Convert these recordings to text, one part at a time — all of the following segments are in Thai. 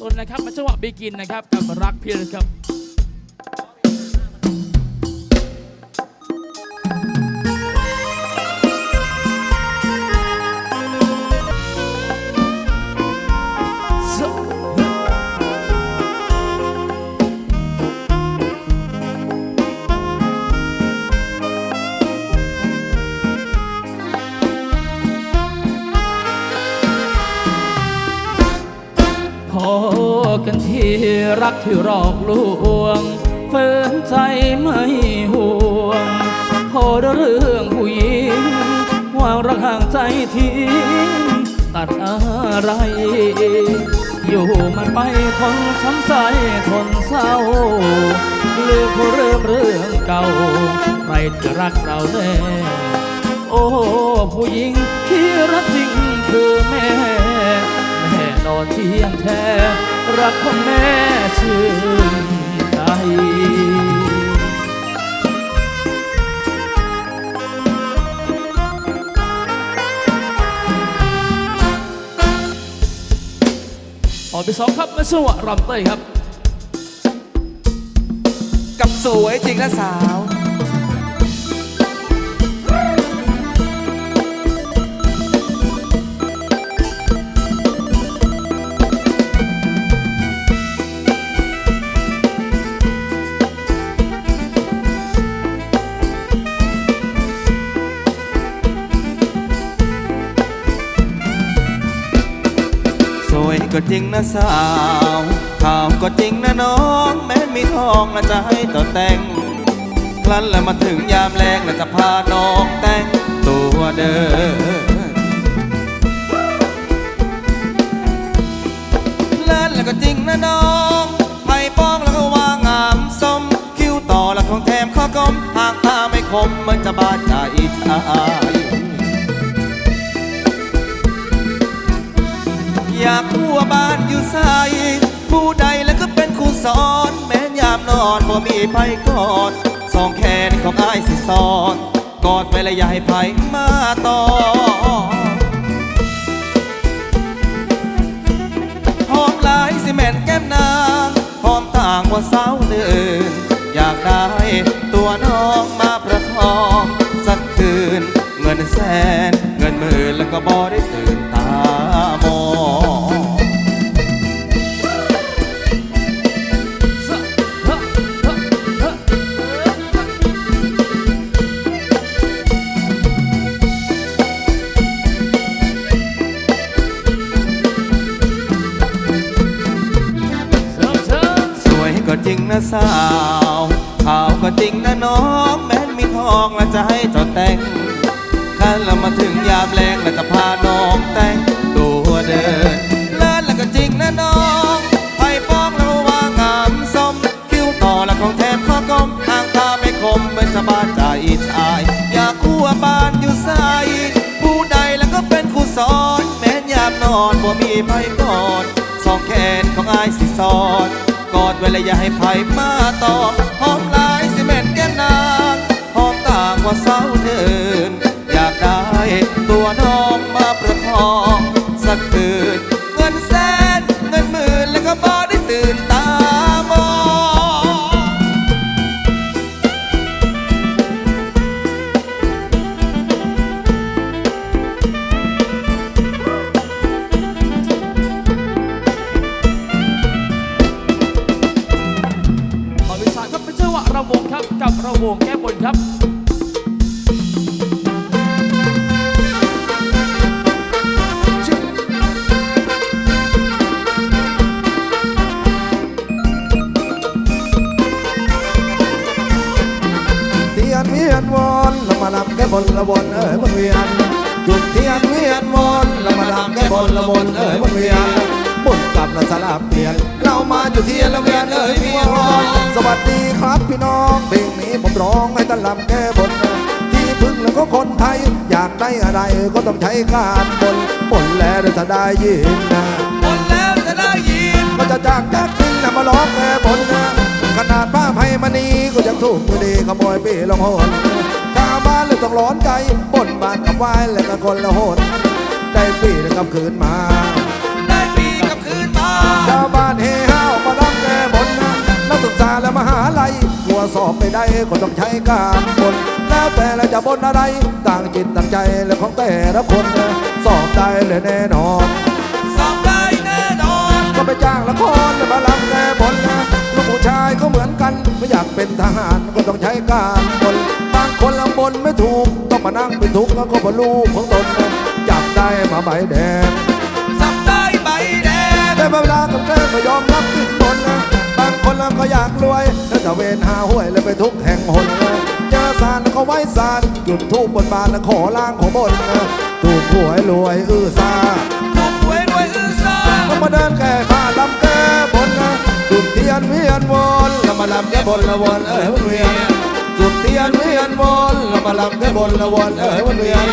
ตนนะครับมาจังหวะบิกินนะครับกับรักเพียรครับ รักที่หลอกลวงเฟินใจไม่ห่วง พอเรื่องผู้หญิงวางรักห่างใจทิ้งตัดอะไร อยู่มันไปทนช้ำใจทนเศร้าลืมผู้เริ่มเรื่องเก่า ใครที่รักเราแน่โอ้ผู้หญิงที่รักจริงคือแม่ แม่นอนเที่ยงแท้ ของแม่ชื่นใจออกไปสองครับมาสวะรำเต้ยครับ กับสวยจริงนะสาว ก็จริงนะสาวขาวก็จริงนะน้อง แม้มีทองและจะให้ต่อแต่ง ครั้นแล้วมาถึงยามแรงแล้วจะพาน้องแต่งตัวเดินเล่นแล้วก็จริงนะน้องไผ่ป้องแล้วก็วางงามสมคิ้วต่อแล้วของแถมข้อกลมหางตาไม่คมมันจะบาดใจชายากรู้ว่าบ้านอยู่ใสผู้ใดแล้วก็เป็นครูสอน แม้ยามนอนบ่มีไผกอดสองแขนของอ้ายสิสอนกอดไว้และอย่าให้ไผมาต่อหอมลายสิแม่นแก้มนางหอมต่างว่าสาวเดินอยากได้ตัวน้องมาประคอง สักคืน เงินแสน เงินหมื่นแล้วก็บ่ได้ สาวขาวก็จริงนะน้องแม้นมีทองแล้วจะให้เจ้าแต่งคันแล้วมาถึงยามแรงแล้วจะพาน้องแต่งตัวเดินเลิศแล้วก็จริงนะน้องไผ่ป้องแล้วว่างามสมคิ้วต่อแล้วของแถมข้อกลมทางตาไม่คมเป็นชาวบ้านใจชาย อยากคู่บ้านอยู่ใสผู้ใดแล้วก็เป็นครูสอนแม้นยามนอนบ่มีไผกอดสองแขนของอายสิสอน กอดไว้และอย่าให้ไผมาตอบหอมลายสิแม่นแก้นางหอมต่างว่าเสาเดินอยากได้ตัวน้องมาประคองสักคืน ระวงแก้บนครับเทียนเวียนวนเรามาลำแก้บนละบนเอ้ยบนเวียนจุดเทียนเวียนวอนเรามาลำแก้บนละบนเอ้ยบนเวียน ลับและสลับเปลี่ยน เรามาจุดเทียนละเวียนเอ้ยเวียนวนสวัสดีครับพี่น้องเพลงนี้ผมร้องให้ตะลำแก้บนที่พึ่งแล้วก็คนไทย อยากได้อะไรก็ต้องใช้การบนบนแล้วจะได้ยินนะหมดแล้วจะได้ยินก็จะจากแจ็คกินนะมาร้องแก้บนนะขนาดผ้าไพมณีก็ยังถูกมือดีขโมยปีลงโหนข้าวบ้านเลยต้องร้อนใจบนบ้านกับวายแล้วก็คนละโหนได้ปีแล้วกับคืนมาได้ปีกับคืนมา ชาวบ้านเฮห้าวมารับแก้บนนะนักศึกษาและมหาลัยกลัวสอบไม่ได้ก็ต้องใช้การบนแล้วแต่ละจะบนอะไร ต่างจิตต่างใจและของแต่ละคนนะสอบได้เลยแน่นอนสอบได้แน่นอน ก็ไปจ้างละครมาลำแก้บนนะลูกผู้ชายก็เหมือนกันไม่อยากเป็นทหารก็ต้องใช้การบนบางคนลำบนไม่ถูกต้องมานั่งเป็นทุกข์ก็เพราะลูกของตนนะจับได้มาใบแดง เวลากับแกก็ยอมรับขึ้นบนนะบางคนเราก็อยากรวยแล้วจะเวนหาห้วยแล้วไปทุกข์แห่งหนนะเจอสารเขาไว้สารจุดทูบบนบานแล้วขอล้างของบนนะถูกหวยรวยอื้อซาถูกหวยรวยอื้อซ่าก็มาเดินแก้ผ้าลำแก้บนนะจุดเทียนเวียนวนแล้วมาลำแก้บนละวนเอ้ยวนเวียนจุดเทียนเวียนวนแล้วมาลำแก้บนละวนเอ้ยวนเวียน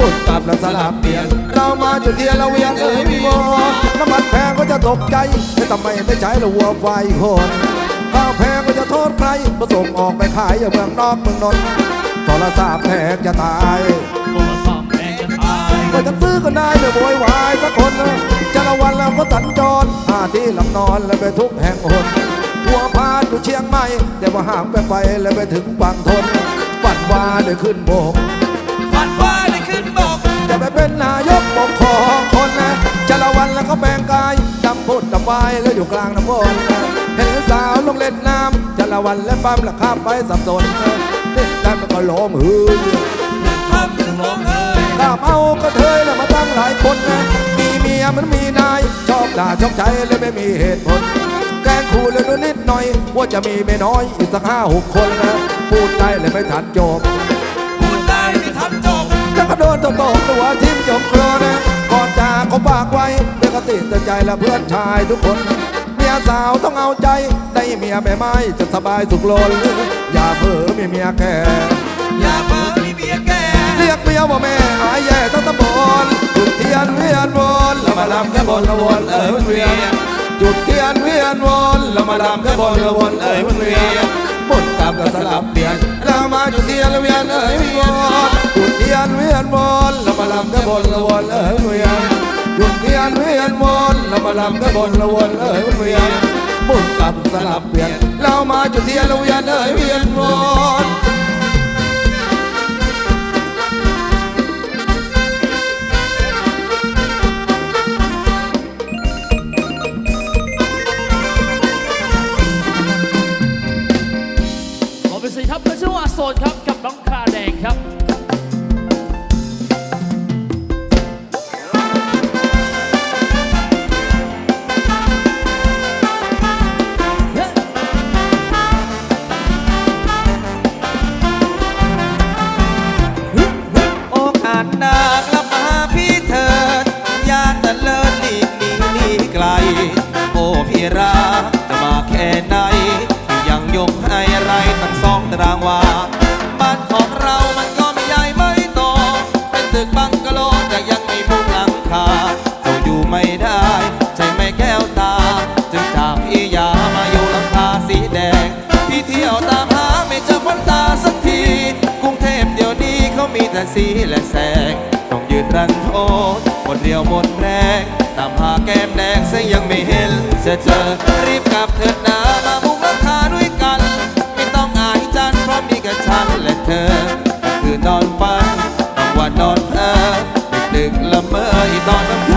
บุญกลับแล้วสลับเปลี่ยน เรามาจุดเทียนละเวียนเอ้ยวนน้ำมันแพงก็จะตกใจแต่ทำไมไม่ใช้ละวัวควายคนข้าวแพงก็จะโทษใครผสมออกไปขายอย่างเมืองนอกเมืองนนท์โทรศัพท์แพงจะตายโทรศัพท์แม่จะตายก็จะซื้อก็ได้ไม่โวยวายสักคนนะจะละวันแล้วก็สัญจรหาที่หลับนอนแล้วไปทุกแห่งหนหัวพานอยู่เชียงใหม่แต่ว่าห่างไปไปแล้วไปถึงบางทนฝันว่าได้ขึ้นโบกฝันว่าำพุดดำวายแล้วอยู่กลางน้ำวนเห็นสาวลงเล่นน้ำจะละวันและปั๊มละข้ามไปสับสนนะเล่นน้แล้วก็ล้มหือทำถึงร้องเอ้ยข้ามเอากระเทยแล้วมาตั้งหลายคนนะมีเมียมันมีนายชอบด่าชอบใช้เลยไม่มีเหตุผลแกงขู่เลยดูนิดหน่อย ว่าจะมีไม่น้อยอีกสักห้าหกคนนะพูดได้เลยไม่ทันจบพูดได้ไม่ทันจบแล้วก็โดนตบตบตัวทิ่มจมโครนะก่อนจาก เขาฝากไว้เป็นกติเตือนใจและเพื่อนชายทุกคนเมียสาวต้องเอาใจ ได้เมียไม่ไม้จะสบายสุขล้นอย่าเผลอมีเมียแก่อย่าเพิ่งมีเมียแก่เรียกเมียว่าแม่หายแย่ทั้งตำบลจุดเทียนเวียนวนแล้วมาลำแค่บนละวนเอ้ยมันเวียนจุดเทียนเวียนวนแล้วมาลำแค่บนละวนเอ้ยมันเวียนบนกลับก็สลับเปลี่ยนแล้วมาจุดเทียนแล้วเวียนเอ้ยมันวนจุดเทียนเวียนวนแล้วมาลำแค่บนละวนเอ้ยมันเวียน หยุดเทียนเวียนวนแล้วมาลำแค่บนละวนเอ้ยเวียนบนกลับสลับเปลี่ยนเรามาจุดเทียนเราเวียนเอ้ยเวียนวน แต่สีและแสง ต้องยืนรันโทษหมดเรียวหมดแรง ตามหาแก้มแดงซะยังไม่เห็นจะเจอรีบกลับเถิดนามามุงราคาด้วยกัน ไม่ต้องอายจันเพราะมีแค่ฉันและเธอคือนอนฝันต้องวันนอนเพ้อดึกๆละเมออีตอนกลาง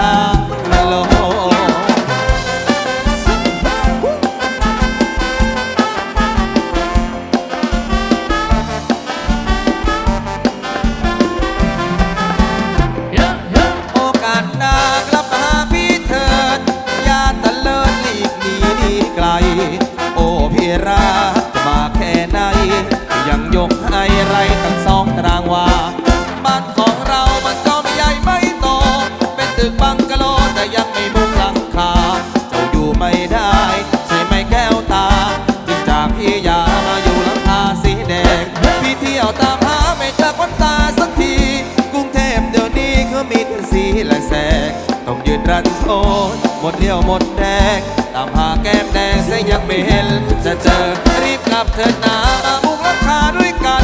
หมดเรี่ยวหมดแรงตามหาแก้มแดงซะยังไม่เห็น จะเจอรีบกลับเถิดนามามุงราคาด้วยกัน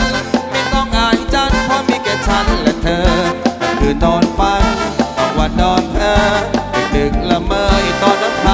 ไม่ต้องอายจันเพราะมีแค่ฉันและเธอ คือตอนฝันต้องวันนอนเธอดึกๆละเมออีตอนน้ำ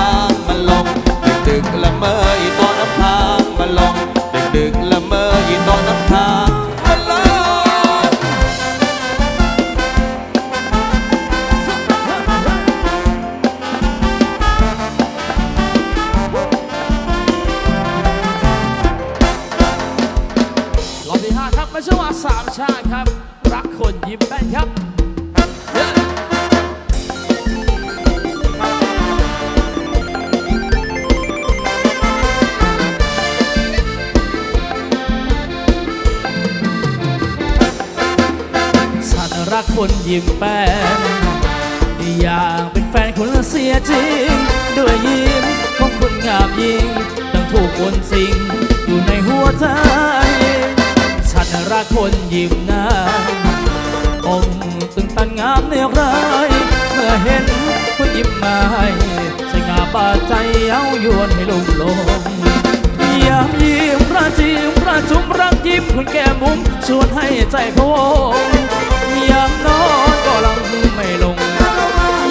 คนยิ้มแป้นอยากเป็นแฟนคุณเสียจริง ด้วยยิ้มของคุณงามยิ่งดังถูกคนสิงอยู่ในหัวใจฉันรักคนยิ้มหน้าองตึงตันงามเนียร้ายเมื่อเห็นคุณยิ้มมาให้สง่าบาดใจเย้ายวนให้ลุ่มลง ยามยิ้มประจิมประจุมรักยิ้มคุณแก้มุมชวนให้ใจพะวงยามนอนก็ลังไม่ลง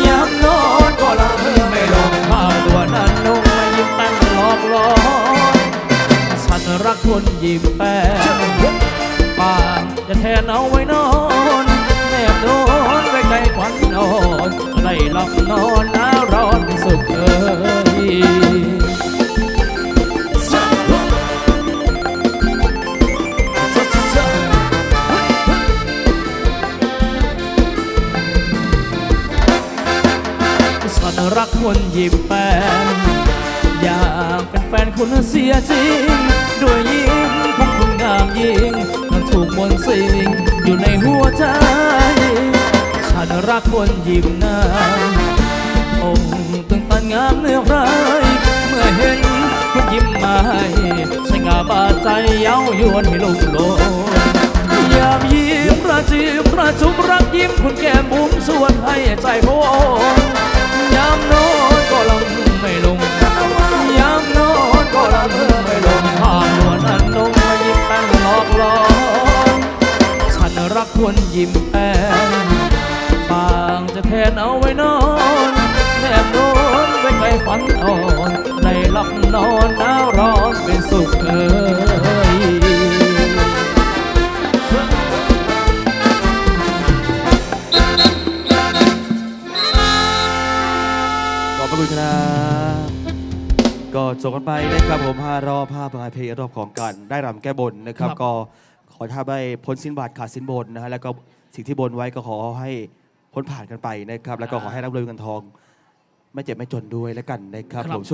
ยามนอนก็ลังไม่ลงภาตัวนั้นลงไม่ยิ้มแป้นหลอกหลอนฉันรักคนยิ้มแป้นปานจะแทนเอาไว้นอนแนบนอนไว้ใกล้ควันนอนไล่หลับนอนหน้าร้อนสุขเอ้ย คนยิ้มแป้นอยากเป็นแฟนคุณเสียจริง ด้วยยิ้มของคุณงามยิ่งมันถูกมนสิงอยู่ในหัวใจ ฉันรักคนยิ้มหน้าองค์ตึงตันงามเนื้อร้ายเมื่อเห็นคุณยิ้มมาให้สง่าบาดใจเย้ายวนให้ลุกโลยามยิ้มประจิมประจุมรักยิ้มคุณแก้มบุ้มส่วนให้ใจโพ ยิ้มแป้นบางจะแทนเอาไว้นอนแนบนอนไว้ใกล้ฝันอ่อนในหลับนอนหนาวร้อนเป็นสุขเอ่ยขอบพระคุณครับก็จบกันไปนะครับผมห้ารอบห้าประเพณีรอบของการได้รำแก้บนนะครับครับก็ ขอถ้าไม่พ้นสินบาทขาดสินบนนะฮะแล้วก็สิ่งที่บนไว้ก็ขอให้พ้นผ่านกันไปนะครับ แล้วก็ขอให้รับรวยเงินทอง ไม่เจ็บไม่จนด้วยแล้วกันนะครับครับผม